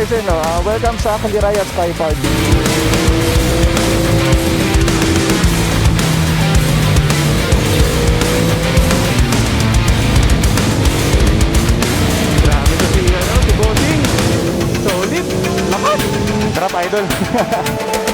guys, eh, no? Ah, welcome sa Kaliraya Sky Park. Grabe to si, ano, si Bossing. Solid. Lakas. Sarap, idol.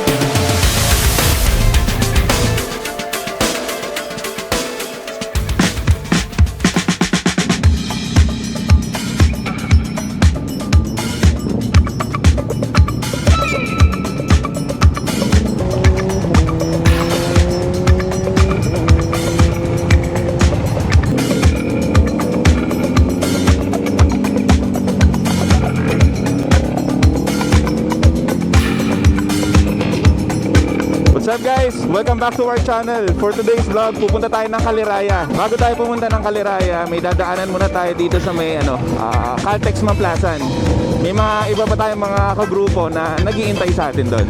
Welcome back to our channel. For today's vlog, pupunta tayo ng Kaliraya. Bago tayo pumunta ng Kaliraya, may dadaanan muna tayo dito sa may ano, ah, Caltex Mamplasan. May mga iba pa tayong mga kagrupo na nagiintay sa atin doon.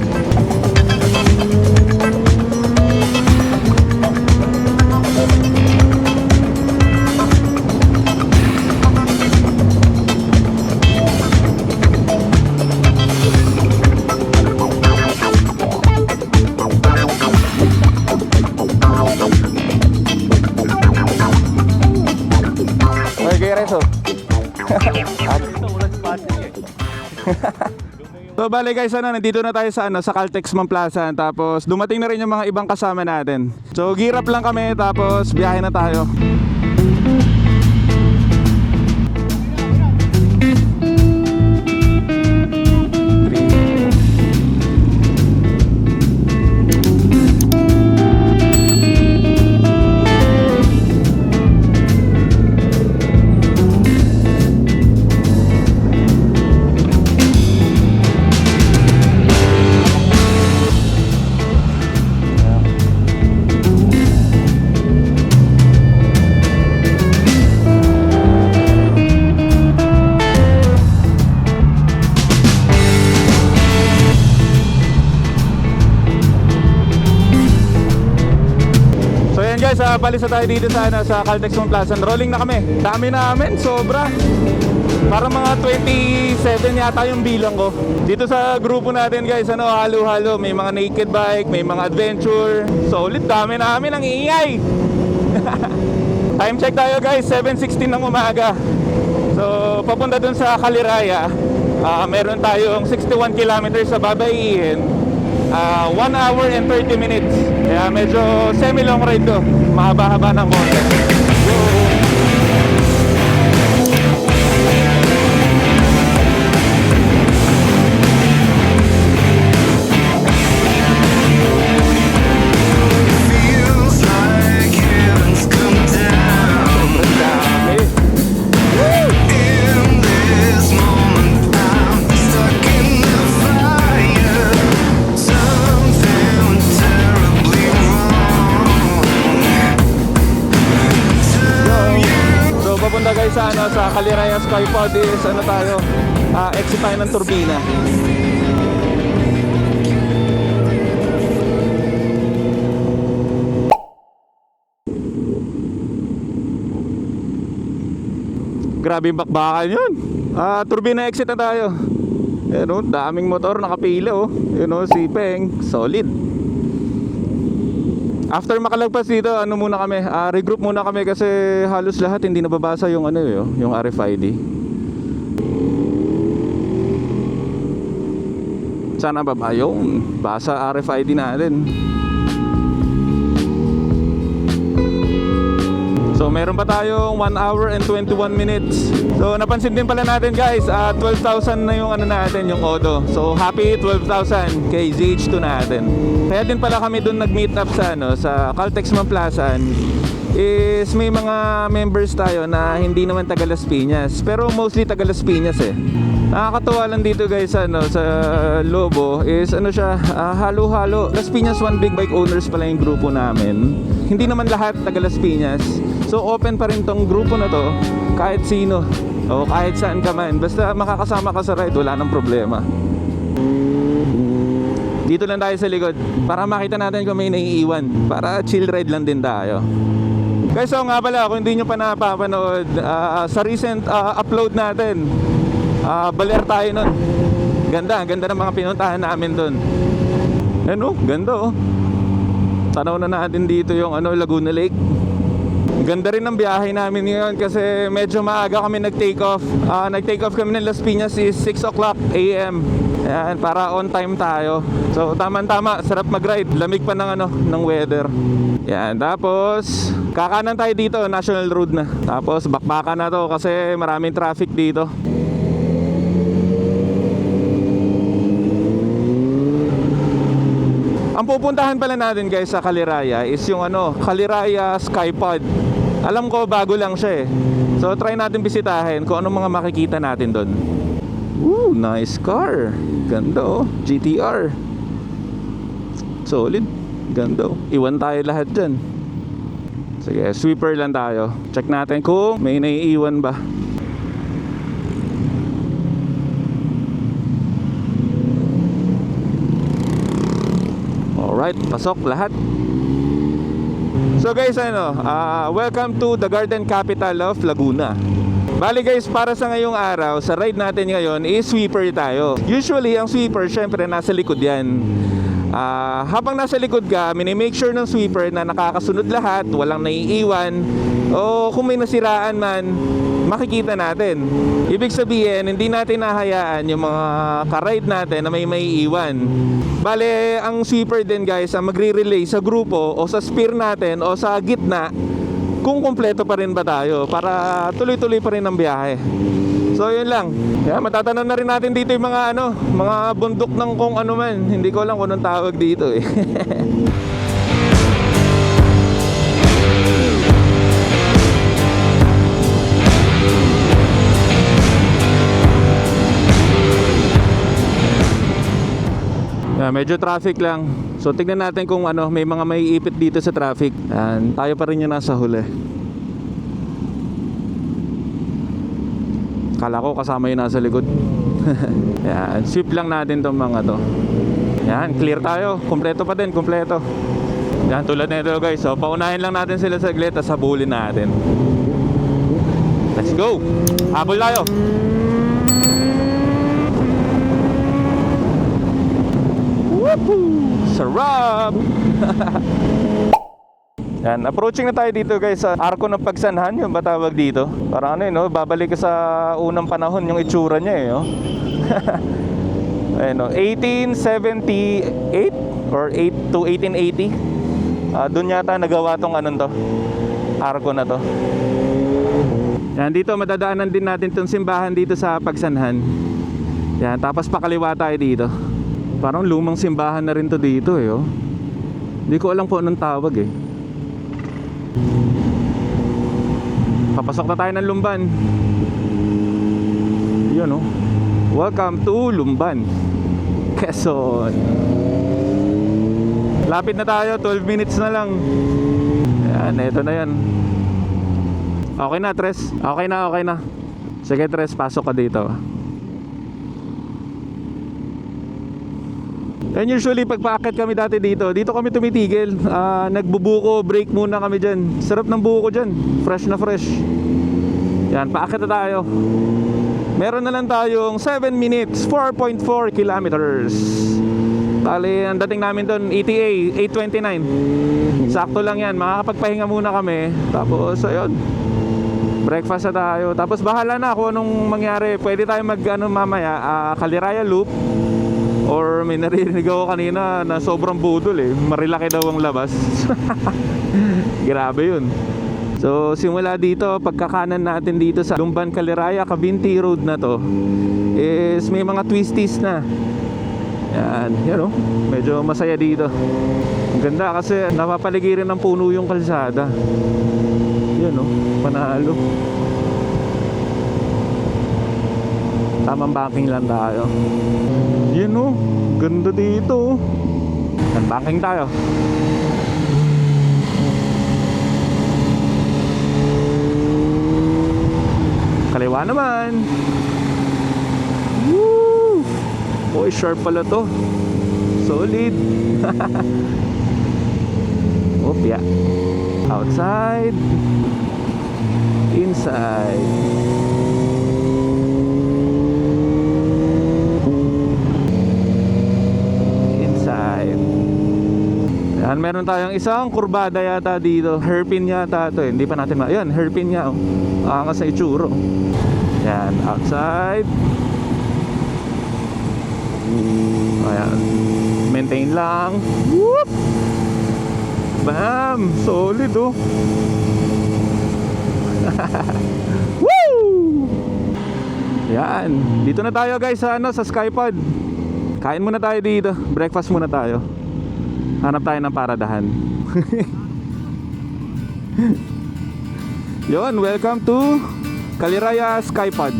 So bale guys, ano, nandito na tayo sa ano, sa Caltex Mamplasan tapos dumating na rin yung mga ibang kasama natin. So gear up lang kami tapos biyahe na tayo. So yan guys, uh, balis na tayo dito sa, ano, sa Caltex Mamplasan. Rolling na kami. Dami namin, sobra. Para mga 27 yata yung bilang ko. Dito sa grupo natin guys, ano, halo-halo. May mga naked bike, may mga adventure. Solid, dami namin ang iingay. Time check tayo guys, 7.16 ng umaga. So, papunta dun sa Kaliraya. Ah, meron tayong 61 kilometers sa babayihin. Ah, 1 hour and 30 minutes. Kaya medyo semi-long ride to. Mahaba-haba ng konti. Feels Skypod is ano tayo ah, exit tayo ng turbina. Grabe yung bakbakan yun. Ah, turbina exit na tayo. Yan oh, daming motor nakapila oh. Yun oh, si Peng, solid. After makalagpas dito, ano muna kami, ah, regroup muna kami kasi halos lahat hindi nababasa yung ano yo, yung RFID. Sana baba yung basa RFID natin. So meron pa tayong 1 hour and 21 minutes. So napansin din pala natin guys, ah, 12,000 na yung ano natin, yung Odo. So happy 12,000 kay ZH2 natin. Kaya din pala kami doon nag-meet up sa ano, sa Caltex Mamplasan is may mga members tayo na hindi naman taga Las Piñas, pero mostly taga Las Piñas eh. Nakakatuwa lang dito guys ano sa Lobo is ano siya ah, halo-halo. Las Piñas One Big Bike Owners pala yung grupo namin. Hindi naman lahat taga Las Piñas. So open pa rin tong grupo na to kahit sino o kahit saan ka man. Basta makakasama ka sa ride, wala nang problema. Dito lang tayo sa likod para makita natin kung may naiiwan. Para chill ride lang din tayo. Guys, so nga pala, kung hindi nyo pa napapanood, ah, sa recent ah, upload natin, ah, baler tayo nun. Ganda, ganda ng mga pinuntahan namin doon. Ano, ganda oh. Tanaw na natin dito yung ano, Laguna Lake. Ganda rin ng biyahe namin ngayon kasi medyo maaga kami nag-take off. Ah, nag-take off kami ng Las Piñas is 6 o'clock AM. Ayan, para on time tayo. So, tama-tama, sarap mag-ride. Lamig pa ng ano, ng weather. Yan, tapos kakanan tayo dito, National Road na. Tapos bakbakan na to kasi maraming traffic dito. Ang pupuntahan pala natin guys sa Kaliraya is yung ano, Kaliraya Skypod. Alam ko bago lang siya eh. So try natin bisitahin kung anong mga makikita natin doon. Ooh, nice car. Ganda oh, GTR. Solid. Ganda oh. Iwan tayo lahat dyan. Sige, sweeper lang tayo. Check natin kung may naiiwan ba. Alright, pasok lahat. So guys, ano, ah, welcome to the garden capital of Laguna. Bali guys, para sa ngayong araw, sa ride natin ngayon is sweeper tayo. Usually, ang sweeper, syempre, nasa likod yan. Ah, habang nasa likod ka, minimake sure ng sweeper na nakakasunod lahat, walang naiiwan, o kung may nasiraan man, makikita natin. Ibig sabihin, hindi natin nahayaan yung mga ka-ride natin na may maiiwan. Bale, ang sweeper din guys, ang magre-relay sa grupo o sa spear natin o sa gitna kung kumpleto pa rin ba tayo para tuloy-tuloy pa rin ang biyahe. So yun lang. Yeah, matatanong na rin natin dito yung mga ano, mga bundok ng kung ano man. Hindi ko alam kung anong tawag dito eh. Yeah, medyo traffic lang. So tignan natin kung ano, may mga may ipit dito sa traffic. Yan, tayo pa rin yung nasa huli. Kala ko kasama yung nasa likod. Yan, sweep lang natin tong mga to. Yan, clear tayo. Kompleto pa din, kompleto. Yan, tulad nito guys. So, paunahin lang natin sila sa glit at sabulin natin. Let's go! Habol tayo! Woohoo! Sarap! Yan, approaching na tayo dito guys sa Arko ng Pagsanhan, yung ba tawag dito? Parang ano yun, no? babalik sa unang panahon yung itsura niya eh. No? Ayun, no? 1878 or 8 to 1880. Ah, doon yata nagawa tong anong to, Arko na to. Yan, dito madadaanan din natin tong simbahan dito sa Pagsanhan. Yan, tapos pakaliwa tayo dito. Parang lumang simbahan na rin to dito eh. Oh. Hindi ko alam kung anong tawag eh. Papasok na tayo ng Lumban. Yun oh. Welcome to Lumban. Quezon. Lapit na tayo, 12 minutes na lang. Ayan, eto na yan. Okay na, Tres. Okay na, okay na. Sige, Tres, pasok ka dito. And usually pag paakit kami dati dito, dito kami tumitigil. Ah, nagbubuko, break muna kami dyan. Sarap ng buko dyan. Fresh na fresh. Yan, paakit na tayo. Meron na lang tayong 7 minutes, 4.4 kilometers. Bali, ang dating namin doon, ETA, 8.29. Sakto lang yan, makakapagpahinga muna kami. Tapos, ayun, breakfast na tayo. Tapos bahala na kung anong mangyari. Pwede tayo mag, ano, mamaya, ah, Kaliraya Loop. Or may narinig ako kanina na sobrang budol eh. Marilaki daw ang labas. Grabe yun. So simula dito, pagkakanan natin dito sa Lumban Kaliraya, Cavinti Road na to is may mga twisties na. Yan, yan oh. Medyo masaya dito. Ang ganda kasi napapaligiran ng puno yung kalsada. Yan oh, panalo. Tamang banking lang tayo. Yan oh, ganda dito. oh. Yan, banking tayo. Kaliwa naman. Woo! Boy, sharp pala to. Solid. Opya. Outside. Inside. Meron tayong isang kurbada yata dito. Hairpin yata ito eh. Hindi pa natin ma... Yan, hairpin niya. Oh. Angas na itsuro. Yan, outside. Ayan. Maintain lang. Whoop! Bam! Solid oh. Woo! Yan. Dito na tayo guys sa ano sa Skypod. Kain muna tayo dito. Breakfast muna tayo. Hanap tayo ng paradahan. Yon, welcome to Kaliraya Skypod.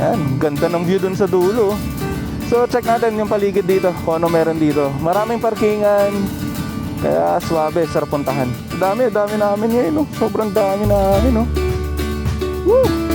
Yan, ganda ng view dun sa dulo. So check natin yung paligid dito, kung ano meron dito. Maraming parkingan, kaya swabe, sarap puntahan. Dami, dami namin ngayon, no? Sobrang dami namin, no? Woo!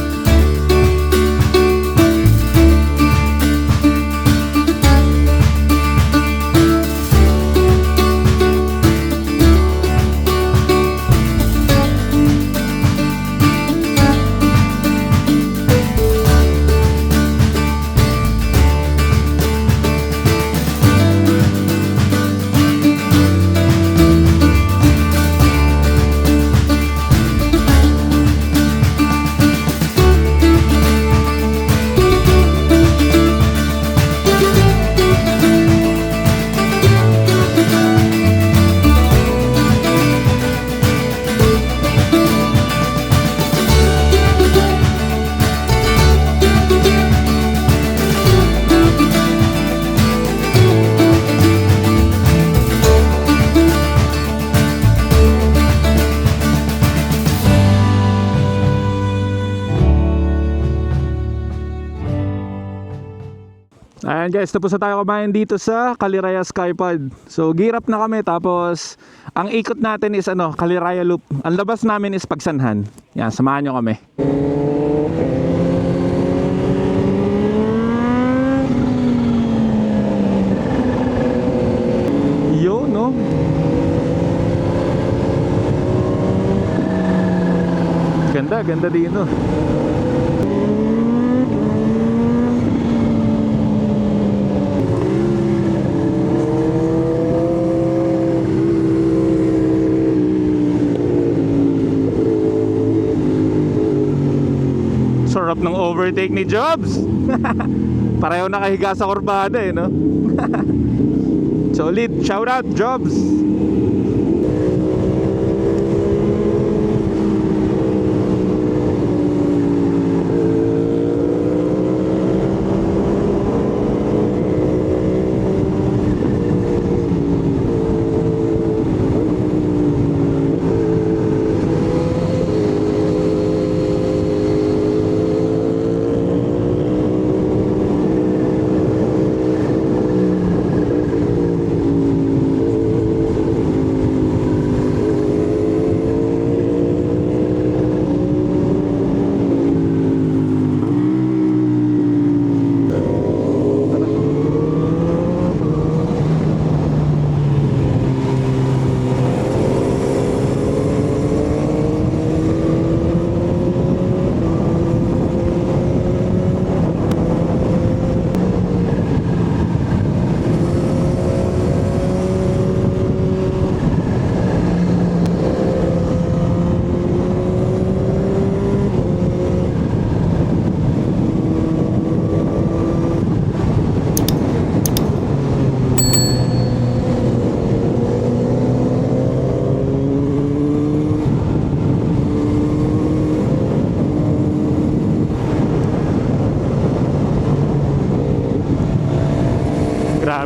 Guys, tapos na tayo kumain dito sa Kaliraya Skypod. So, girap na kami tapos ang ikot natin is ano, Kaliraya Loop. Ang labas namin is Pagsanhan. Yan, samahan nyo kami. Yo, no? Ganda, ganda dito. Sarap ng overtake ni Jobs. Pareho nakahiga sa kurbada eh, no? Solid. Shout out, Jobs.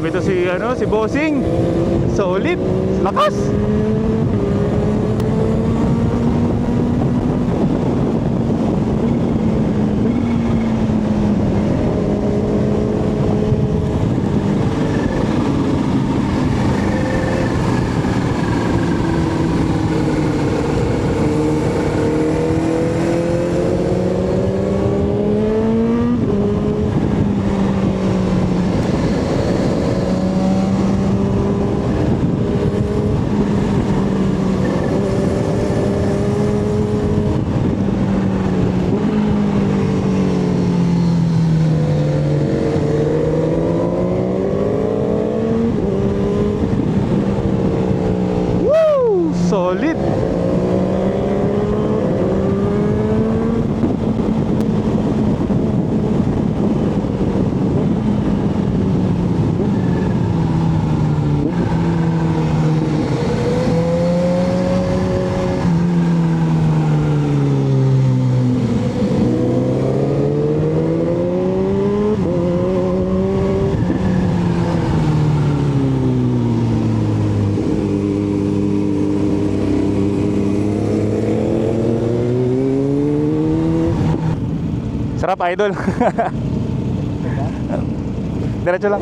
Grabe to si ano, si Bossing. Solid, lakas. Idol. Diretso lang.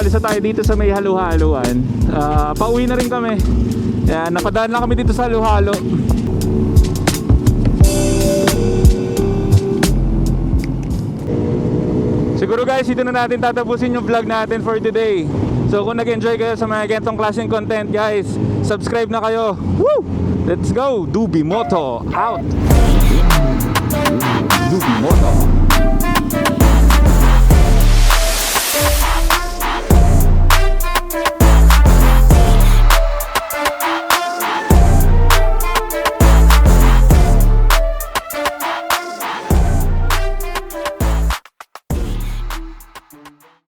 Palisa tayo dito sa may halu-haluan. Ah, pauwi na rin kami. Yan, napadaan lang kami dito sa halu-halo. Siguro guys, dito na natin tatapusin yung vlog natin for today. So kung nag-enjoy kayo sa mga ganitong klaseng content guys, subscribe na kayo. Woo! Let's go! Dubi Moto out! Dubi Moto.